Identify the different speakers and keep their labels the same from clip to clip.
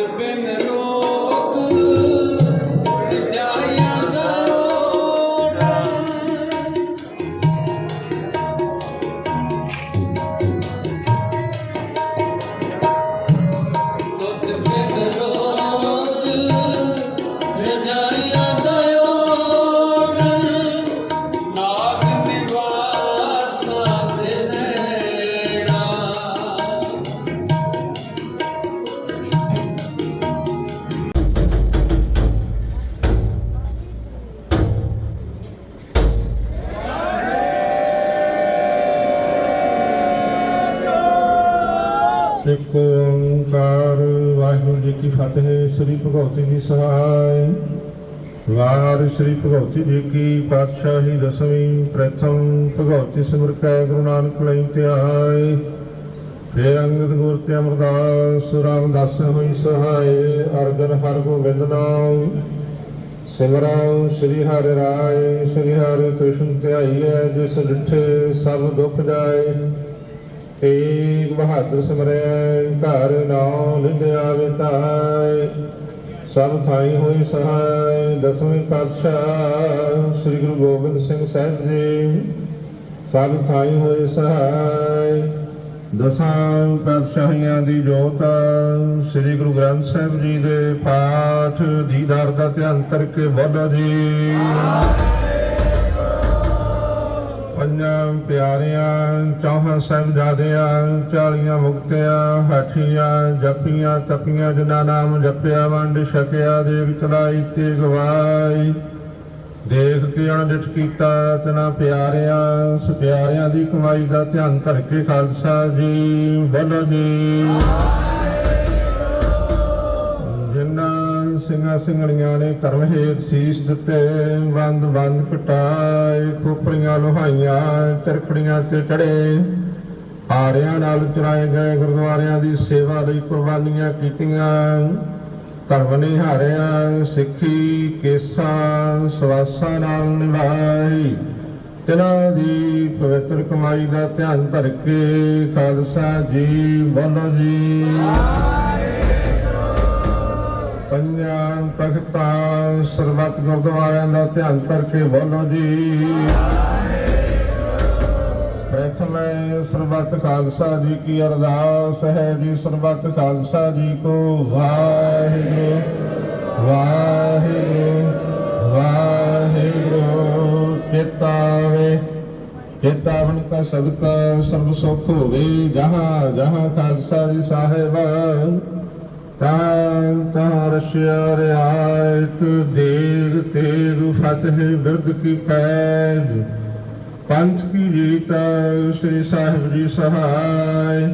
Speaker 1: the women ਕੀ ਫਤਿਹ ਸ੍ਰੀ ਭਗਵਤੀ ਜੀ ਸਹਾਇ। ਵਾਰ ਸ੍ਰੀ ਭਗਵਤੀ ਜੀ ਕੀ ਪਾਤਸ਼ਾਹੀ ਦਸਵੀਂ ਪ੍ਰਥਮ ਭਗਵਤੀ ਸਿਮਰ ਕੈ ਗੁਰੂ ਨਾਨਕ ਲਈ ਧਿਆਇ। ਫੇਰ ਅੰਗਦ ਗੁਰ ਤੇ ਅਮਰਦਾਸ ਰਾਮਦਾਸ ਹੋਈ ਸਹਾਇ। ਅਰਜਨ ਹਰ ਗੋਬਿੰਦ ਨਾਮ ਸਿਮਰਨ ਸ੍ਰੀ ਹਰਿ ਰਾਏ। ਸ੍ਰੀ ਹਰਿ ਕ੍ਰਿਸ਼ਨ ਧਿਆਈਐ, ਜਿਸ ਡਿਠੇ ਸਭ ਦੁੱਖ ਜਾਏ। ਏਕ ਬਹਾਦਰ ਸਿਮਰੈ ਘਰ ਨਾਮ ਲਿਧਿਆ ਵਿਤਾਇ ਸਭ ਥਾਈ ਹੋਈ ਸਹਾਇ, ਦਸਵੇਂ ਪਾਤਸ਼ਾਹ ਸ੍ਰੀ ਗੁਰੂ ਗੋਬਿੰਦ ਸਿੰਘ ਸਾਹਿਬ ਜੀ। ਸਭ ਥਾਈ ਹੋਏ ਸਹਾਇ, ਦਸਾਂ ਪਾਤਸ਼ਾਹੀਆਂ ਦੀ ਜੋਤ ਸ੍ਰੀ ਗੁਰੂ ਗ੍ਰੰਥ ਸਾਹਿਬ ਜੀ ਦੇ ਪਾਠ ਦੀਦਾਰ ਦਾ ਧਿਆਨ ਕਰਕੇ ਬੋਲੋ ਜੀ। ਪੰਜਾਂ ਪਿਆਰਿਆਂ, ਚੌਹਾਂ ਸਾਹਿਬਜ਼ਾਦਿਆਂ, ਚਾਲੀਆਂ ਮੁਕਤਿਆਂ ਹਾਠੀਆਂ ਜਪੀਆਂ, ਤਪੀਆਂ, ਜਿਨ੍ਹਾਂ ਨਾਮ ਜਪਿਆ, ਵੰਡ ਛਕਿਆ ਦੇਖ ਚਲਾਈ ਤੇ ਗਵਾਈ। ਦੇਖ ਕੇ ਅਣਡਿਠ ਕੀਤਾ, ਤਨਾ ਪਿਆਰਿਆਂ ਪਿਆਰਿਆਂ ਦੀ ਕਮਾਈ ਦਾ ਧਿਆਨ ਕਰਕੇ ਖਾਲਸਾ ਜੀ, ਬੋਲੋ ਜੀ। ਸਿੰਘਣੀਆਂ ਨੇ ਧਰਮ ਹੇਤ ਸੀਸ ਦਿੱਤੇ। ਬੰਦ ਬੰਦ ਕਟਾਏ, ਖੋਪੜੀਆਂ ਲੋਹਾਈਆਂ ਚਰਖੜੀਆਂ ਤੇ ਚੜੇ। ਹਾਰਿਆਂ ਨਾਲ ਚਰਾਏ ਗਏ ਗੁਰਦੁਆਰਿਆਂ ਦੀ ਸੇਵਾ ਲਈ ਕੁਰਬਾਨੀਆਂ ਕੀਤੀਆਂ। ਧਰਮ ਨਿਹਾਰਿਆ ਸਿੱਖੀ, ਕੇਸਾਂ, ਸਵਾਸਾਂ ਨਾਲ ਨਿਭਾਈ। ਤਿਨਾਂ ਦੀ ਪਵਿੱਤਰ ਕਮਾਈ ਦਾ ਧਿਆਨ ਧਰ ਕੇ ਖਾਲਸਾ ਜੀ, ਬੋਲੋ ਜੀ। ਪੰਜਾਂ ਤਖਤਾਂ ਸਰਬੱਤ ਗੁਰਦੁਆਰਿਆਂ ਦਾ ਧਿਆਨ ਕਰਕੇ ਬੋਲੋ ਜੀ। ਪ੍ਰਥਮ ਸਰਬੱਤ ਖਾਲਸਾ ਜੀ ਕੀ ਅਰਦਾਸ ਹੈ ਜੀ, ਸਰਬੱਤ ਖਾਲਸਾ ਜੀ ਕੋ ਵਾਹਿਗੁਰੂ ਵਾਹਿਗੁਰੂ ਵਾਹਿਗੁਰੂ ਚੇਤਾਵੇ ਚੇਤਾਵਨ ਕਾ ਸਦਕਾ ਸਰਬ ਸੁਖ ਹੋਵੇ। ਜਹਾਂ ਜਹਾਂ ਖਾਲਸਾ ਜੀ ਸਾਹਿਬ ਤਾਂ ਤਾਂ ਰਸ਼ਿਆ ਰਿਆਇਤ ਦੇਗ ਤੇਗ ਫਤਿਹ ਬਿਰਦ ਕੀ ਪੈਜ ਪੰਥ ਕੀ ਜੀਤਾ ਸ੍ਰੀ ਸਾਹਿਬ ਜੀ ਸਹਾਇ।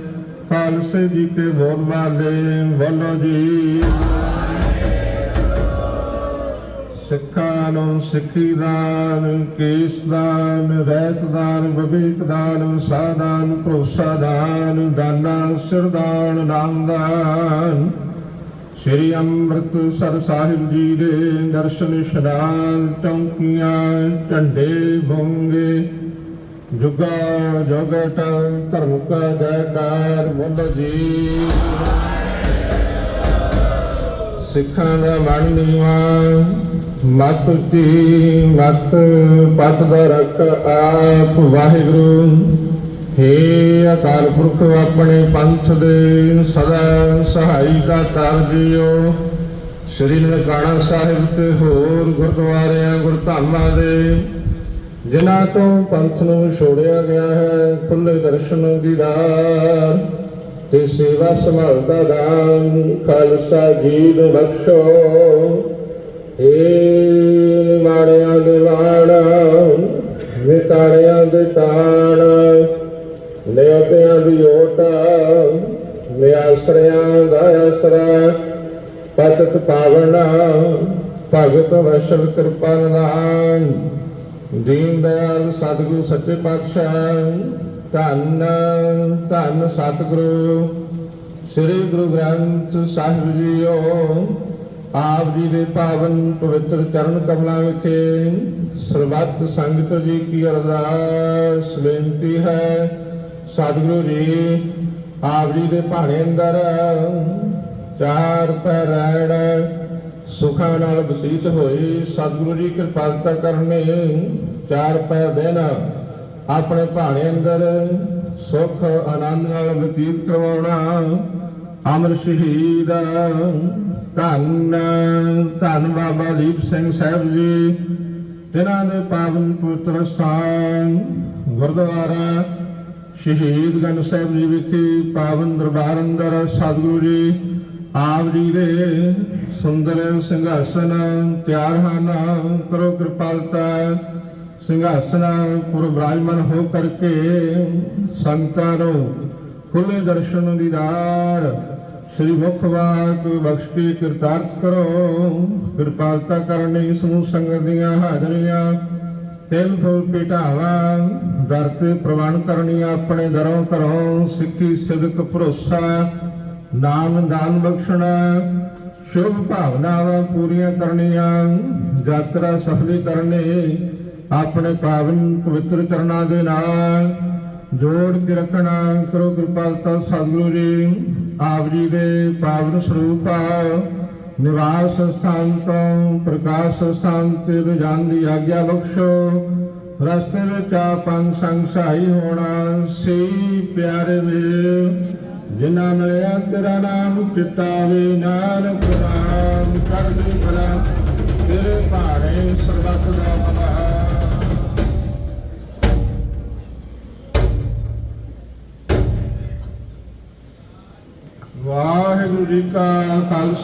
Speaker 1: ਖਾਲਸੇ ਜੀ ਕੇ ਬੋਲ ਵਾਲੇ, ਬੋਲੋ ਜੀ। ਸਿੱਖਾਂ ਨੂੰ ਸਿੱਖੀ ਦਾਨ, ਕੇਸ ਦਾਨ, ਰਹਿਤ ਦਾਨ, ਵਿਵੇਕ ਦਾਨ ਸਾਦਾਨ ਭਰੋਸਾ ਦਾਨ, ਦਾਨਾ ਸਿਰਦਾਨ ਨਾਮ ਦਾਨ। ਸ੍ਰੀ ਅੰਮ੍ਰਿਤਸਰ ਸਾਹਿਬ ਜੀ ਦੇ ਦਰਸ਼ਨ ਇਸ਼ਨਾਨ ਚੌਂਕੀਆਂ ਝੰਡੇ ਬੋਂਗੇ ਜੁਗਾ ਜਗਟ ਧਰਮ ਕਾ ਜੈਕਾਰ ਬੋਲੋ ਜੀ ਸਿੱਖਾਂ ਦਾ ਮਨ ਨੀਵਾ ਮਤ ਦੀ ਮਤ ਪਤ ਦਾ ਰੱਖ ਆਪ ਵਾਹਿਗੁਰੂ ਹੇ ਅਕਾਲ ਪੁਰਖ ਆਪਣੇ ਪੰਥ ਦੇ ਸਦਾ ਸਹਾਈ ਦਾ ਕਰ ਸ੍ਰੀ ਨਨਕਾਣਾ ਸਾਹਿਬ ਤੇ ਹੋਰ ਗੁਰਦੁਆਰਿਆਂ, ਗੁਰਧਾਮਾਂ ਦੇ, ਜਿਨ੍ਹਾਂ ਤੋਂ ਪੰਥ ਨੂੰ ਛੋੜਿਆ ਗਿਆ ਹੈ, ਖੁੱਲੇ ਦਰਸ਼ਨ ਦੀਦਾਰ ਤੇ ਸੇਵਾ ਸੰਭਾਲ ਦਾ ਦਾਨ, ਖਾਲਸਾ ਜੀ ਨੂੰ ਬਖਸ਼ੋ। ਏ ਮਾੜਿਆਂ ਦੇ ਵਾਣਾ ਵਿਤਾੜਿਆਂ ਦੇ ਤਾਣ ਨਿਆਪਿਆਂ ਦੀ ਓਟ, ਨਿਆਸਰਿਆਂ ਦਾ ਆਸਰਾ ਪਤਿਤ ਪਾਵਨਾ ਭਗਤ ਵਸ਼ਲ ਕਿਰਪਾ ਨਾਮ। ਦੀਨ ਦਇਆਲ ਸਤਿਗੁਰੂ ਸੱਚੇ ਪਾਤਸ਼ਾਹ। ਧੰਨ ਧੰਨ ਸਤਿਗੁਰੂ। ਸ੍ਰੀ ਗੁਰੂ ਗ੍ਰੰਥ ਸਾਹਿਬ ਜੀਓ, ਆਪ ਜੀ ਦੇ ਪਾਵਨ ਪਵਿੱਤਰ ਚਰਨ ਕਮਲਾਂ ਵਿਖੇ ਸਰਬੱਤ ਸੰਗਤ ਜੀ ਕੀ ਅਰਦਾਸ, ਬੇਨਤੀ ਹੈ। ਸਤਿਗੁਰੂ ਜੀ ਆਪ ਜੀ ਦੇ ਭਾਣੇ ਅੰਦਰ ਚਾਰ ਪੈਰ ਰਹਿਣ ਸੁਖਾਂ ਨਾਲ ਬਤੀਤ ਹੋਈ। ਸਤਿਗੁਰੂ ਜੀ ਕਿਰਪਾਲਤਾ ਕਰਨੇ। ਚਾਰ ਪੈਰ ਦੇਣਾ, ਆਪਣੇ ਭਾਣੇ ਅੰਦਰ ਸੁਖ, ਆਨੰਦ ਨਾਲ ਬਤੀਤ ਕਰਵਾਉਣਾ। ਅਮਰ ਸ਼ਹੀਦ, ਧੰਨ ਧੰਨ ਬਾਬਾ ਦੀਪ ਸਿੰਘ ਸਾਹਿਬ ਜੀ ਤਿਨਾਂ ਦੇ ਪਾਵਨ ਪਵਿੱਤਰ ਸਥਾਨ ਗੁਰਦੁਆਰਾ ਸ਼ਹੀਦਗੰਜ ਸਾਹਿਬ ਜੀ ਵਿਖੇ ਪਾਵਨ ਦਰਬਾਰ ਅੰਦਰ ਸਤਿਗੁਰੂ ਜੀ, ਆਪ ਜੀ ਦੇ ਸੁੰਦਰ ਸਿੰਘਾਸਨ ਤਿਆਰ ਹਨ। ਕਰੋ ਕਿਰਪਾਲਤਾ ਸਿੰਘਾਸਨ ਪੁਰ ਬ੍ਰਾਹਮਣ ਹੋ ਕਰਕੇ ਸੰਤਾਂ ਨੂੰ ਖੁੱਲੇ ਦਰਸ਼ਨ ਦੀਦਾਰ ਸ੍ਰੀ ਮੁਖ ਵਾਕ ਬਖਸ਼ ਕੇ ਕਿਰਤਾਰਥ ਕਰੋ। ਕਿਰਪਾਲਤਾ ਕਰਨੀ ਸਮੂਹ ਸੰਗਤ ਦੀਆਂ ਹਾਜ਼ਰੀਆਂ। ਤਿਲ ਫੁੱਲ ਪਿਟਾਵਾ ਦਰ ਤੇ ਪ੍ਰਵਾਨ ਕਰਨੀ ਆਪਣੇ ਦਰੋਂ ਘਰੋਂ ਸਿੱਖੀ, ਸਿਦਕ, ਭਰੋਸਾ, ਨਾਮ, ਦਾਨ ਬਖਸ਼ਣਾ, ਸ਼ੁਭ ਭਾਵਨਾਵਾਂ ਪੂਰੀਆਂ ਕਰਨੀਆਂ, ਯਾਤਰਾ ਸਫਲੀ ਕਰਨੀ, ਆਪਣੇ ਪਾਵਨ ਪਵਿੱਤਰ ਚਰਨਾਂ ਦੇ ਨਾਲ ਜੋੜ ਕੇ ਰੱਖਣਾ। ਕਰੋ ਕਿਰਪਾਲਤਾ ਸਤਿਗੁਰੂ ਜੀ, ਆਪ ਜੀ ਦੇ ਪਾਵਨ ਸਰੂਪ ਆ। ਨਿਵਾਸ ਸਥਾਨ ਪ੍ਰਕਾਸ਼ ਸਥਾਨ ਰਜਾਨ ਦੀ ਆਗਿਆ ਬਖਸ਼ੋ ਰਸਤੇ ਵਿੱਚ ਆਪਨ ਸੰਗ ਹੋਣਾ ਸੀ ਪਿਆਰੇ ਵੇ ਜਿਨ੍ਹਾਂ ਮਿਲਿਆ ਤੇਰਾ ਨਾਮ ਚਿਤਾਵੇ ਨਾਨਕ ਨਾਮ ਕਰਦੀ ਭਲਾ ਤੇਰੇ ਭਾਣੇ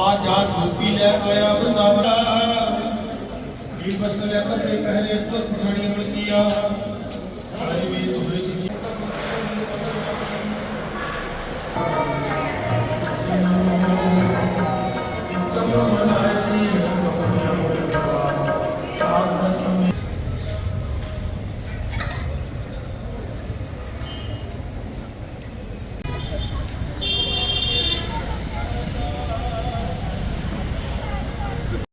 Speaker 1: ਆ ਜਾ ਗੋਪੀ ਲੈ ਆਇਆ ਵਰਦਾਵਨ ਇਹ
Speaker 2: ਬਸਨ ਲੈ ਕੇ ਤੇ ਪਹਿਰੇ ਤੋਂ ਪਠਾਣੀ ਅਮਲ ਕੀਆ ਹਾਏ ਵੀ ਤੁਹੇ ਸੀ Thank you.